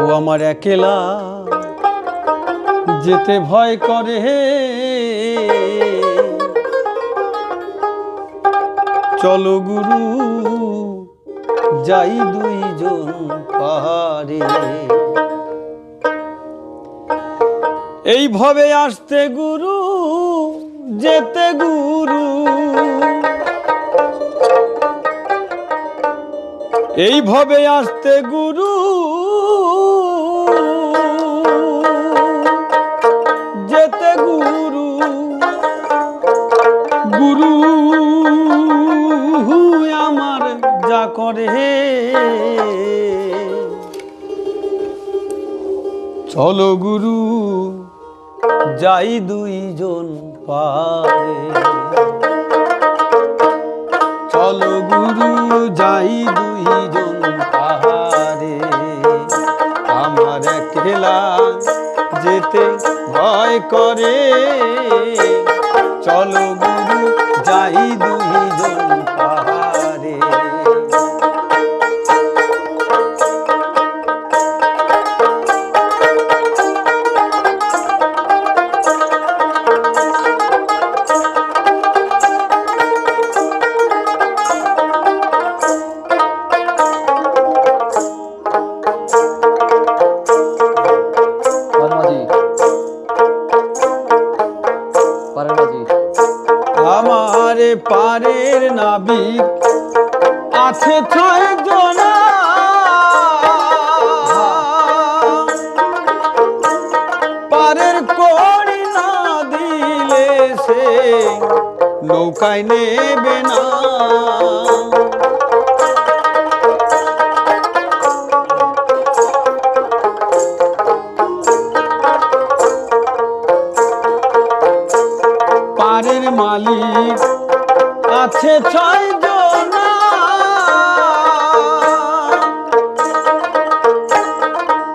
ও আমার একেলা যেতে ভয় করে। হে চলো গুরু, যাই দুইজন পাহাড়ে। এইভাবে আসতে গুরু, যেতে গুরু। এইভাবে আসতে গুরু। যেতে গুরু। গুরু আমার যা করে। চলো গুরু, যাই দুইজন পারে। চলো গুরু, যাই দুইজন আমার একলা যেতে ভয় করে। চলো গুরু যাই দুইজন পারের নাবিক আছে ছয় জনা। পারের কড়ি না দিলে সে নৌকায় নেবে না। মালিক আছে ছয় জনা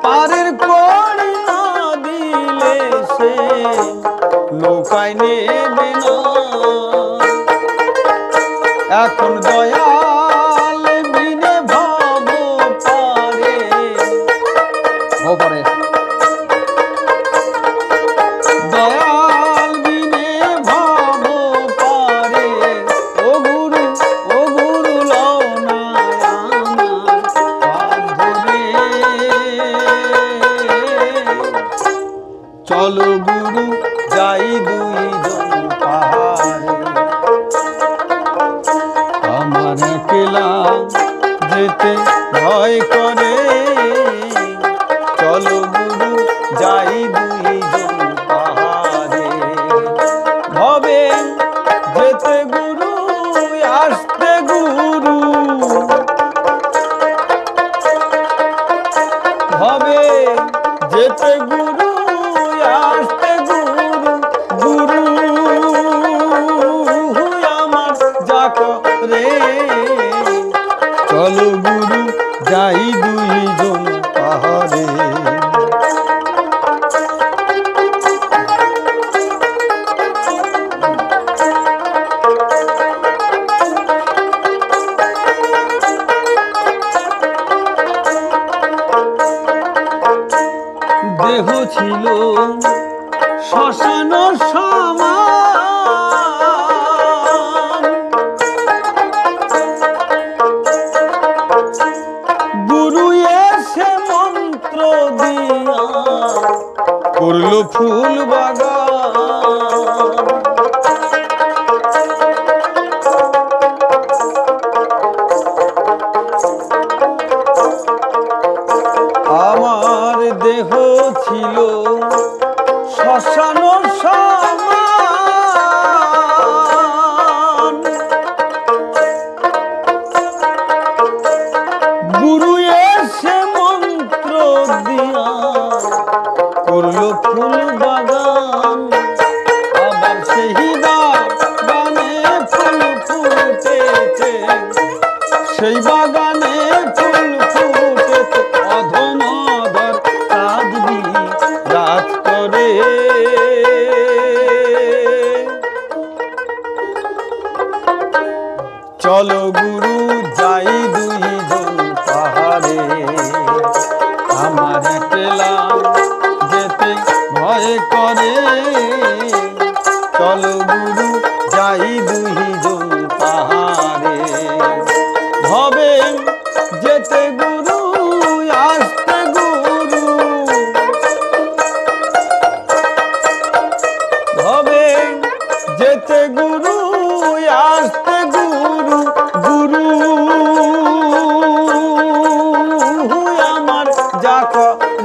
পারের কড়ি না দিলে সে নৌকায় নেবে না। এখন দয়াল বিনে ভাব চলো গুরু, যাই পাহাড়ে আমার একলা যেতে ভয় করে। চলো গুরু, যাই দুইজন পাহাড়ে ভবে যেতে গুরু, আসতে গুরু। হবে যেতে গুরু আসতে গুরু গুরু আমার যা করে চলো গুরু যাই দুইজন শ্মশান সমান। গুরু এসে মন্ত্র দিয়া করল ফুল বাগান।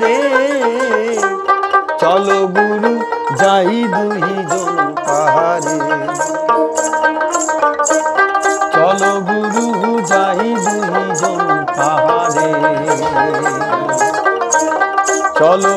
রে চলো গুরু যাই দুইজন পাহাড়ে। চলো গুরু যাই দুইজন পাহাড়ে। চলো